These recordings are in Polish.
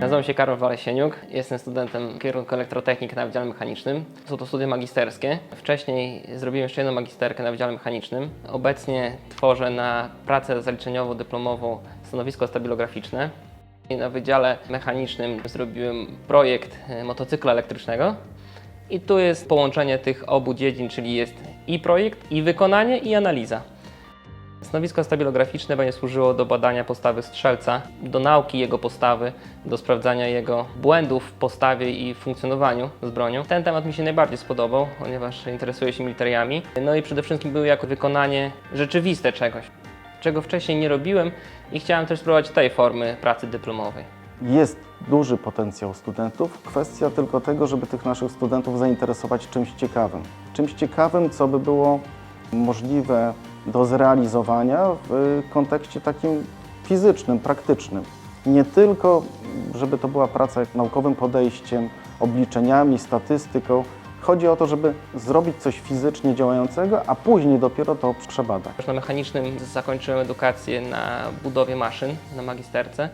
Nazywam się Karol Walesieniuk, jestem studentem kierunku elektrotechnik na Wydziale Mechanicznym. Są to studia magisterskie. Wcześniej zrobiłem jeszcze jedną magisterkę na Wydziale Mechanicznym. Obecnie tworzę na pracę zaliczeniowo-dyplomową stanowisko stabilograficzne. I Na Wydziale Mechanicznym zrobiłem projekt e, motocykla elektrycznego. I tu jest połączenie tych obu dziedzin, czyli jest i projekt, i wykonanie, i analiza. Stanowisko stabilograficzne będzie służyło do badania postawy strzelca, do nauki jego postawy, do sprawdzania jego błędów w postawie i funkcjonowaniu z bronią. Ten temat mi się najbardziej spodobał, ponieważ interesuję się militariami. No i przede wszystkim był jako wykonanie rzeczywiste czegoś, czego wcześniej nie robiłem i chciałem też spróbować tej formy pracy dyplomowej. Jest duży potencjał studentów. Kwestia tylko tego, żeby tych naszych studentów zainteresować czymś ciekawym. Czymś ciekawym, co by było możliwe do zrealizowania w kontekście takim fizycznym, praktycznym. Nie tylko, żeby to była praca naukowym podejściem, obliczeniami, statystyką. Chodzi o to, żeby zrobić coś fizycznie działającego, a później dopiero to przebadać. Na mechanicznym zakończyłem edukację na budowie maszyn na magisterce.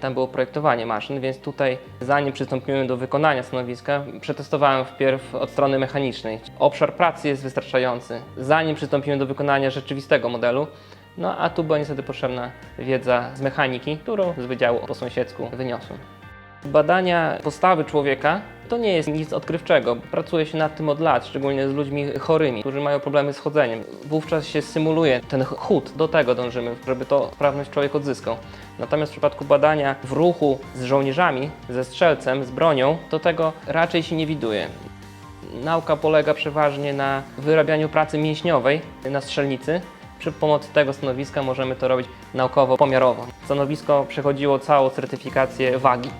Tam było projektowanie maszyn, więc tutaj zanim przystąpiłem do wykonania stanowiska, przetestowałem wpierw od strony mechanicznej. Obszar pracy jest wystarczający, zanim przystąpiłem do wykonania rzeczywistego modelu. No a tu była niestety potrzebna wiedza z mechaniki, którą z wydziału po sąsiedzku wyniosłem. Badania postawy człowieka to nie jest nic odkrywczego. Pracuje się nad tym od lat, szczególnie z ludźmi chorymi, którzy mają problemy z chodzeniem. Wówczas się symuluje ten chód, do tego dążymy, żeby to sprawność człowiek odzyskał. Natomiast w przypadku badania w ruchu z żołnierzami, ze strzelcem, z bronią, to tego raczej się nie widuje. Nauka polega przeważnie na wyrabianiu pracy mięśniowej na strzelnicy. Przy pomocy tego stanowiska możemy to robić naukowo-pomiarowo. Stanowisko przechodziło całą certyfikację wagi.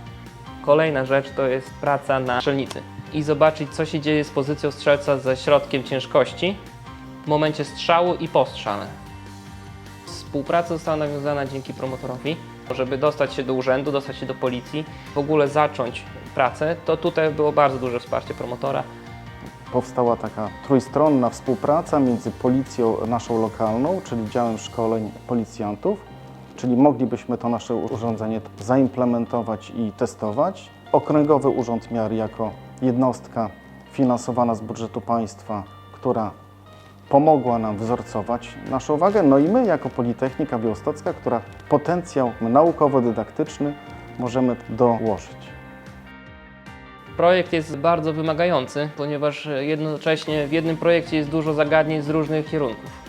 Kolejna rzecz to jest praca na strzelnicy i zobaczyć, co się dzieje z pozycją strzelca ze środkiem ciężkości w momencie strzału i po strzale. Współpraca została nawiązana dzięki promotorowi. Żeby dostać się do urzędu, dostać się do policji, w ogóle zacząć pracę, to tutaj było bardzo duże wsparcie promotora. Powstała taka trójstronna współpraca między policją naszą lokalną, czyli działem szkoleń policjantów, czyli moglibyśmy to nasze urządzenie zaimplementować i testować. Okręgowy Urząd Miar jako jednostka finansowana z budżetu państwa, która pomogła nam wzorcować naszą wagę, no i my jako Politechnika Białostocka, która potencjał naukowo-dydaktyczny możemy dołożyć. Projekt jest bardzo wymagający, ponieważ jednocześnie w jednym projekcie jest dużo zagadnień z różnych kierunków.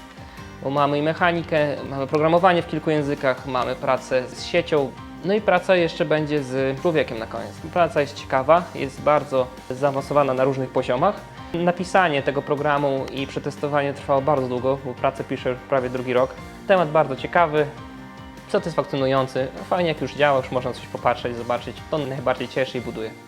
Bo mamy i mechanikę, mamy programowanie w kilku językach, mamy pracę z siecią, no i praca jeszcze będzie z człowiekiem na koniec. Praca jest ciekawa, jest bardzo zaawansowana na różnych poziomach. Napisanie tego programu i przetestowanie trwało bardzo długo, bo pracę piszę już prawie drugi rok. Temat bardzo ciekawy, satysfakcjonujący. Fajnie jak już działa, już można coś popatrzeć, zobaczyć. To najbardziej cieszy i buduje.